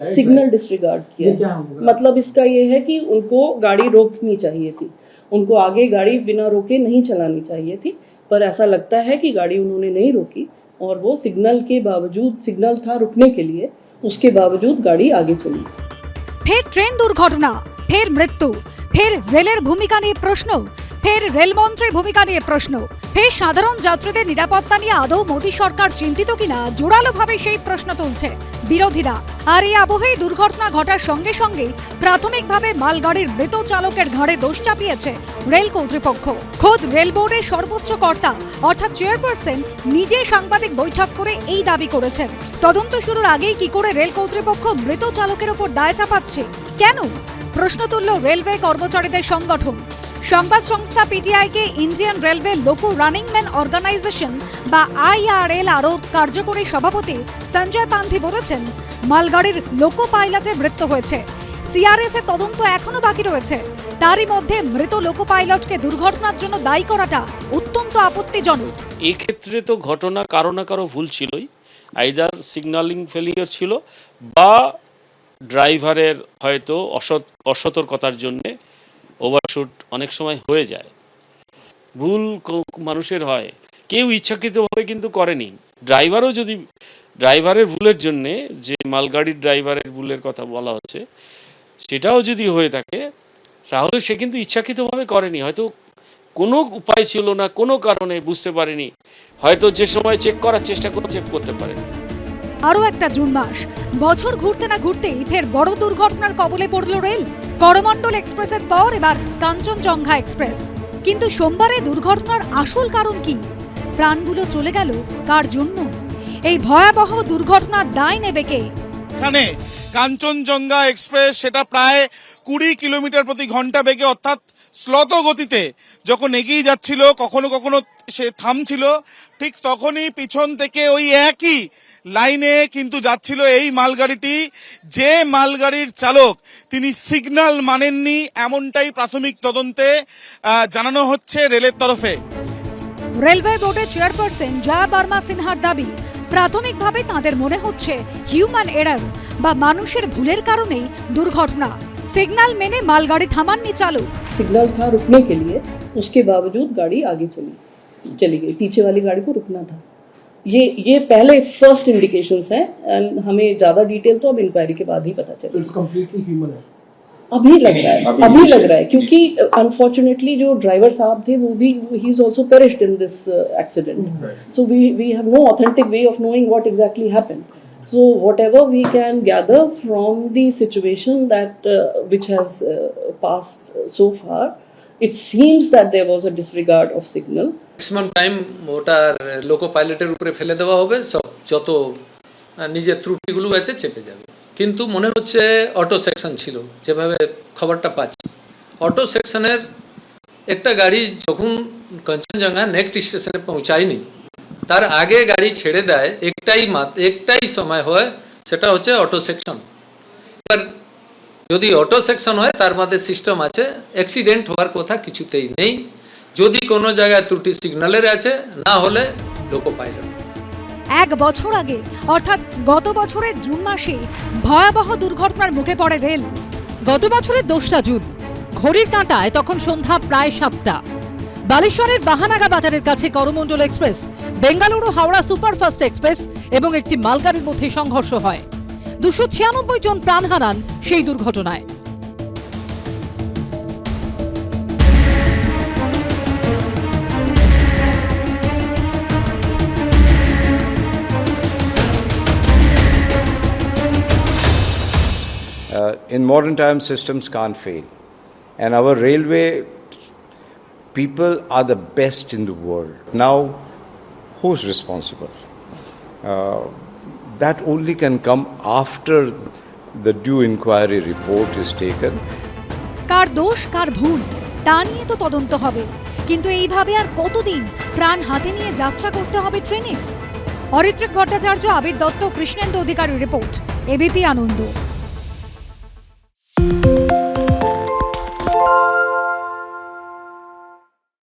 Signal disregard किया मतलब इसका ये है कि उनको गाड़ी रोकनी चाहिए थी उनको आगे गाड़ी बिना रोके नहीं चलानी चाहिए थी पर ऐसा लगता है कि गाड़ी उन्होंने नहीं रोकी और वो सिग्नल के बावजूद सिग्नल था रुकने के लिए उसके बावजूद गाड़ी आगे चली ফের ট্রেন দুর্ঘটনা ফের মৃত্যু ফের রেলের ভূমিকা নিয়ে প্রশ্ন ফের রেলমন্ত্রীর ভূমিকা নিয়ে প্রশ্ন। ফের সাধারণ যাত্রীদের নিরাপত্তা নিয়ে আদৌ মোদী সরকার চিন্তিত কিনা? জোরালোভাবে সেই প্রশ্ন তুলছে বিরোধীরা। আর এই আবহেই দুর্ঘটনা ঘটার সঙ্গে সঙ্গে প্রাথমিকভাবে মালগাড়ির মৃত চালকের ঘাড়ে দোষ চাপিয়েছে রেল কর্তৃপক্ষ। খোদ রেল বোর্ডের সর্বোচ্চ কর্তা, অর্থাৎ চেয়ারপারসন, নিজে সাংবাদিক বৈঠক করে এই দাবি করেছেন। তদন্ত শুরুর আগেই কি করে রেল কর্তৃপক্ষ মৃত চালকের ওপর দায় চাপাচ্ছে? কেন? প্রশ্ন তুলল রেলওয়ে কর্মচারীদের সংগঠন। সংবাদ সংস্থা পিটিআইকে Indian railway loco running man organisation বা আইআরএল আরও কার্যকরী সভাপতি সঞ্জয় পান্থি বলেছেন, মালগাড়ির লোকো পাইলটের মৃত্যু হয়েছে। সিআরএস এর তদন্ত এখনও বাকি রয়েছে। তারই মধ্যে মৃত লোকো পাইলটকে দুর্ঘটনার জন্য দায়ী করাটা অত্যন্ত আপত্তিজনক। এই ক্ষেত্রে তো ঘটনা কারও না কারও ভুল ছিলই। আইদার সিগন্যালিং ফেলিয়ার ছিল বা ড্রাইভারের হয়তো অসৎ অসতর্কতার জন্যে ওভারশুট অনেক সময় হয়ে যায়। ভুল মানুষের হয়। কেউ ইচ্ছাকৃতভাবে কিন্তু করেনি। ড্রাইভারও যদি ড্রাইভারের ভুলের জন্যে যে মালগাড়ির ড্রাইভারের ভুলের কথা বলা হচ্ছে, সেটাও যদি হয়ে থাকে, তাহলে সে কিন্তু ইচ্ছাকৃতভাবে করেনি। হয়তো কোনো উপায় ছিল না, কোনো কারণে বুঝতে পারেনি। হয়তো যে সময় চেক করার চেষ্টা করে চেক করতে পারেনি। আরও একটা জুন মাস। বছর ঘুরতে না ঘুরতেই ফের বড় দুর্ঘটনার কবলে পড়ল রেল। করমণ্ডল এক্সপ্রেসের পর এবার কাঞ্চনজঙ্ঘা এক্সপ্রেস। কিন্তু সোমবারে দুর্ঘটনার আসল কারণ কি? প্রাণগুলো চলে গেল কার জন্য? এই ভয়াবহ দুর্ঘটনার দায় নেবে কে? এখানে কাঞ্চনজঙ্ঘা এক্সপ্রেস, সেটা প্রায় কুড়ি কিলোমিটার প্রতি ঘণ্টা বেগে, অর্থাৎ স্লত গতিতে যখন এগিয়ে যাচ্ছিল, কখনো কখনো সে থামছিল, ঠিক তখনই পিছন থেকে ওই একই লাইনে কিন্তু যাচ্ছিল এই মালগাড়িটি। যে মালগাড়ির চালক, তিনি সিগন্যাল মানেননি, এমনটাই প্রাথমিক তদন্তে জানানো হচ্ছে রেলের তরফে। রেলওয়ে বোর্ডের চেয়ারপারসন জয়া বর্মা সিনহার দাবি, প্রাথমিকভাবে তাদের মনে হচ্ছে হিউম্যান এরার বা মানুষের ভুলের কারণেই দুর্ঘটনা। সিগন্যাল মেনে মালগাড়ি থামাননি চালক। सिग्नल था रुकने के लिए उसके बावजूद गाड़ी आगे चली चली गई। पीछे वाली गाड़ी को रुकना था। ये ये पहले फ़र्स्ट इंडिकेशंस हैं एंड हमें ज़्यादा डिटेल तो अब इंक्वायरी के बाद ही पता चलेगा इट्स कम्प्लीटली ह्यूमन है। अभी लग रहा है अभी लग रहा है क्योंकि अनफॉर्चुनेटली जो ड्राइवर साहब थे वो भी he is also perished in this accident so we we have no authentic way of knowing what exactly happened so whatever we can gather from the situation that uh, which has uh, passed uh, so far. It seems that there was a disregard of signal. Maximum time ওটার loco পাইলটের উপরে ফেলে দেওয়া হবে। সব যত নিজের ত্রুটিগুলো আছে চেপে যাবে। কিন্তু মনে হচ্ছে অটো সেকশন ছিল যেভাবে খবরটা পাচ্ছি। অটো সেকশনের একটা গাড়ি যখন কাঞ্চনজঙ্ঘা নেক্সট স্টেশনে পৌঁছায়নি তার আগে গাড়ি ছেড়ে দেয় একটাই মাত একটাই সময় হয় সেটা হচ্ছে অটো সেকশন এবার যদি অটো সেকশন হয়, তার মধ্যে সিস্টেম আছে। অ্যাক্সিডেন্ট হওয়ার কথা কিছুতেই নেই। যদি কোনো জায়গায় ত্রুটি সিগন্যালের আছে, না হলে লোকো পাইলট এক বছর আগে, অর্থাৎ গত বছরের জুন মাসে, ভয়াবহ দুর্ঘটনার মুখে পড়ে রেল। গত বছরের দোসরা জুন, ঘড়ির কাঁটায় তখন সন্ধ্যা প্রায় সাতটা। বালেশ্বরের বাহানাগা বাজারের কাছে Coromandel express, Bengaluru Howrah superfast express এবং একটি মালগাড়ির মধ্যে সংঘর্ষ হয়। দুশো ছিয়ানব্বই জন প্রাণ হারান সেই দুর্ঘটনায় Uh, in modern times, systems can't fail. And our railway people are the best in the world. Now, who's responsible? Uh, that only can come after the due inquiry report is taken. কার দোষ, কার ভুল, তা নিয়ে তো তদন্ত হবে। কিন্তু এইভাবে আর কতদিন প্রাণ হাতে নিয়ে যাত্রা করতে হবে ট্রেনে? Aritrik Bhattacharya, Abir Dutta, Krishnendu Adhikari report ABP Ananda.